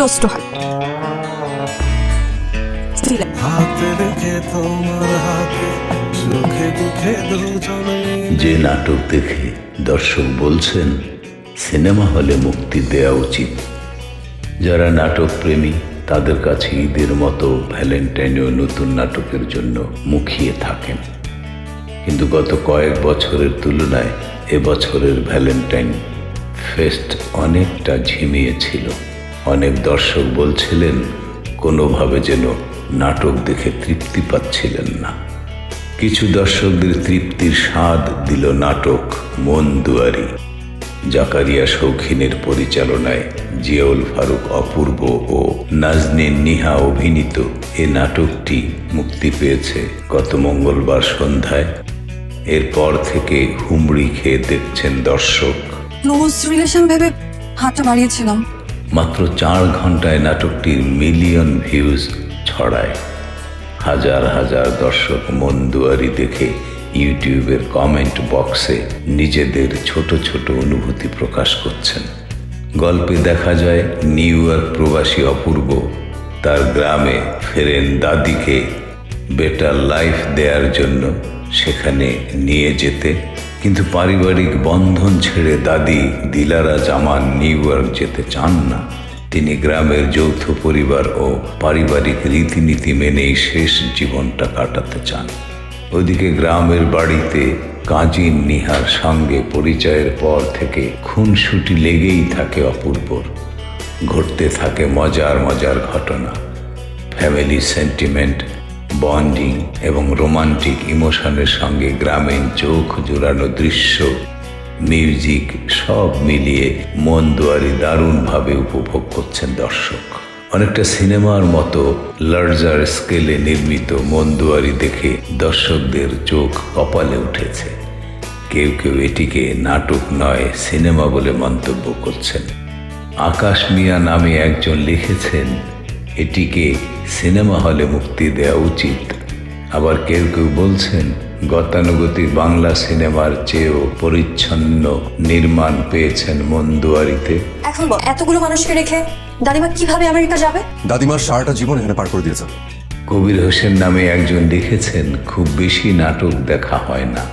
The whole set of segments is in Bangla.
ক্লোজ টু হার্ট যে নাটক দেখে দর্শক বলছেন সিনেমা হলে মুক্তি দেওয়া উচিত। যারা নাটক প্রেমী তাদের কাছে ঈদের মতো ভ্যালেন্টাইনেও নতুন নাটকের জন্য মুখিয়ে থাকেন। কিন্তু গত কয়েক বছরের তুলনায় এবছরের ভ্যালেন্টাইন ফেস্ট অনেকটা ঝিমিয়েছিল অনেক দর্শক বলছিলেন, কোনোভাবে যেন নাটক দেখে তৃপ্তি পাচ্ছিলেন না। কিছু দর্শকদের তৃপ্তির স্বাদ দিল নাটক মন দুয়ারি। জাকারিয়া শৌখিনের পরিচালনায় জিয়াউল ফারুক অপূর্ব ও নাজনীন নিহা অভিনীত এ নাটকটি মুক্তি পেয়েছে গত মঙ্গলবার সন্ধ্যায়। এরপর থেকে হুমড়ি খেয়ে দেখছেন দর্শক। ক্লোজ রিলেশন ভেবে হাতটা বাড়িয়েছিলাম। মাত্র চার ঘন্টায় নাটকটির মিলিয়ন ভিউজ ছড়ায়। হাজার হাজার দর্শক মন দুয়ারি দেখে ইউটিউবের কমেন্ট বক্সে নিজেদের ছোট ছোট অনুভূতি প্রকাশ করছেন। গল্পে দেখা যায়, নিউ ইয়র্ক প্রবাসী অপূর্ব তার গ্রামে ফেরেন দাদিকে। বেটার লাইফ দেওয়ার জন্য সেখানে নিয়ে যেতে কিন্তু পারিবারিক বন্ধন ছেড়ে দাদি দিলারা জামান নিউ ইয়র্ক যেতে চান না। তিনি গ্রামের যৌথ পরিবার ও পারিবারিক রীতিনীতি মেনেই শেষ জীবনটা কাটাতে চান। ওদিকে গ্রামের বাড়িতে কাজী নিহার সঙ্গে পরিচয়ের পর থেকে খুনসুটি লেগেই থাকে অপূর্বর। ঘটতে থাকে মজার মজার ঘটনা। ফ্যামিলি সেন্টিমেন্ট বন্ডিং এবং রোমান্টিক ইমোশনের সঙ্গে গ্রামীণ চোখ জোড়ানো দৃশ্য, মিউজিক সব মিলিয়ে মন দুয়ারি দারুণভাবে উপভোগ করছেন দর্শক। অনেকটা সিনেমার মতো লার্জার স্কেলে নির্মিত মন দুয়ারি দেখে দর্শকদের চোখ কপালে উঠেছে। কেউ কেউ এটিকে নাটক নয়, সিনেমা বলে মন্তব্য করছেন। আকাশ মিয়া নামে একজন লিখেছেন এটিকে সিনেমা হলে মুক্তি দেওয়া উচিত। আবার কেউ কেউ বলছেন গতানুগতিক বাংলা সিনেমার চেয়েও পরিচ্ছন্ন নির্মাণ পেয়েছেন মন্দুয়ারিতে। এখন এতগুলো মানুষকে রেখে দাদিমা কীভাবে আমেরিকা যাবে? দাদিমার সারাটা জীবন এখানে পার করে দিয়েছে। কবির হোসেন নামে একজন লিখেছেন খুব বেশি নাটক দেখা হয় না।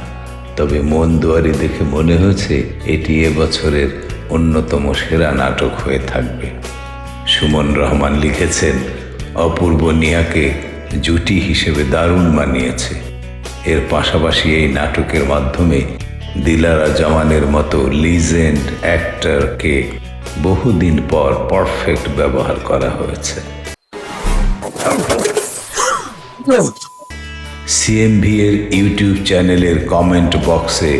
তবে মন দুয়ারি দেখে মনে হয়েছে এটি এবছরের অন্যতম সেরা নাটক হয়ে থাকবে। সুমন রহমান লিখেছেন, অপূর্ব নিয়াকে জুটি হিসেবে দারুণ মানিয়েছে। এর পাশাপাশি এই নাটকের মাধ্যমে দিলারা জামানের মতো লিজেন্ড অ্যাক্টরকে বহুদিন পর পারফেক্ট ব্যবহার করা হয়েছে। সিএমভি এর ইউটিউব চ্যানেলের কমেন্ট বক্সে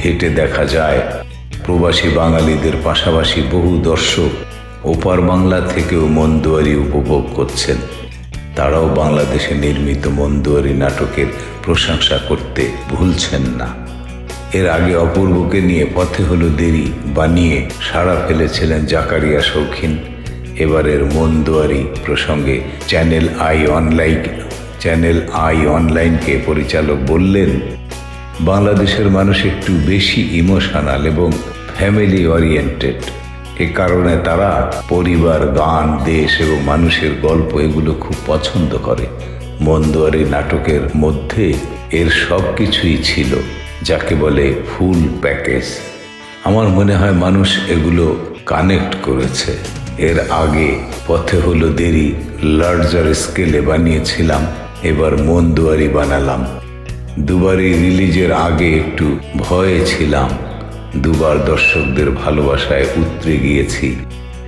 ঘেটে দেখা যায়, প্রবাসী বাঙালিদের পাশাপাশি বহু দর্শক ওপার বাংলা থেকেও মন্দুয়ারি উপভোগ করছেন। তারাও বাংলাদেশে নির্মিত মন্দুয়ারি নাটকের প্রশংসা করতে ভুলছেন না। এর আগে অপূর্বকে নিয়ে পথে হলো দেরি, বানিয়ে সাড়া ফেলেছিলেন জাকারিয়া শৌখিন। এবারের মন্দুয়ারি প্রসঙ্গে channel I online, channel I অনলাইনকে পরিচালক বললেন, বাংলাদেশের মানুষ একটু বেশি ইমোশনাল এবং ফ্যামিলি ওরিয়েন্টেড এ কারণে তারা পরিবার, গান, দেশ এবং মানুষের গল্প এগুলো খুব পছন্দ করে। মন্দুয়ারি নাটকের মধ্যে এর সব কিছুই ছিল, যাকে বলে ফুল প্যাকেজ। আমার মনে হয় মানুষ এগুলো কানেক্ট করেছে। এর আগে পথে হলো দেরি, লার্জার স্কেলে বানিয়েছিলাম, এবার মন দুয়ারি বানালাম। দুবারই রিলিজের আগে একটু ভয়ে ছিলাম। দুবার দর্শকদের ভালোবাসায় উতরে গিয়েছি।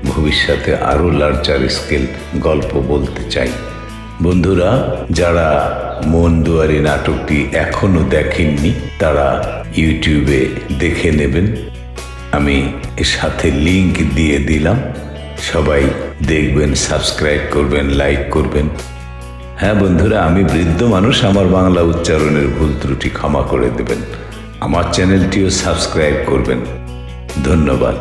ভবিষ্যতে আরও লার্জার স্কেল গল্প বলতে চাই। বন্ধুরা, যারা মন দুয়ারি নাটকটি এখনও দেখেননি, তারা ইউটিউবে দেখে নেবেন। আমি এর সাথে লিংক দিয়ে দিলাম। সবাই দেখবেন, সাবস্ক্রাইব করবেন, লাইক করবেন। হ্যাঁ বন্ধুরা, আমি বৃদ্ধ মানুষ, আমার বাংলা উচ্চারণের ভুল ত্রুটি ক্ষমা করে দেবেন। আমার চ্যানেলটিও সাবস্ক্রাইব করবেন। ধন্যবাদ।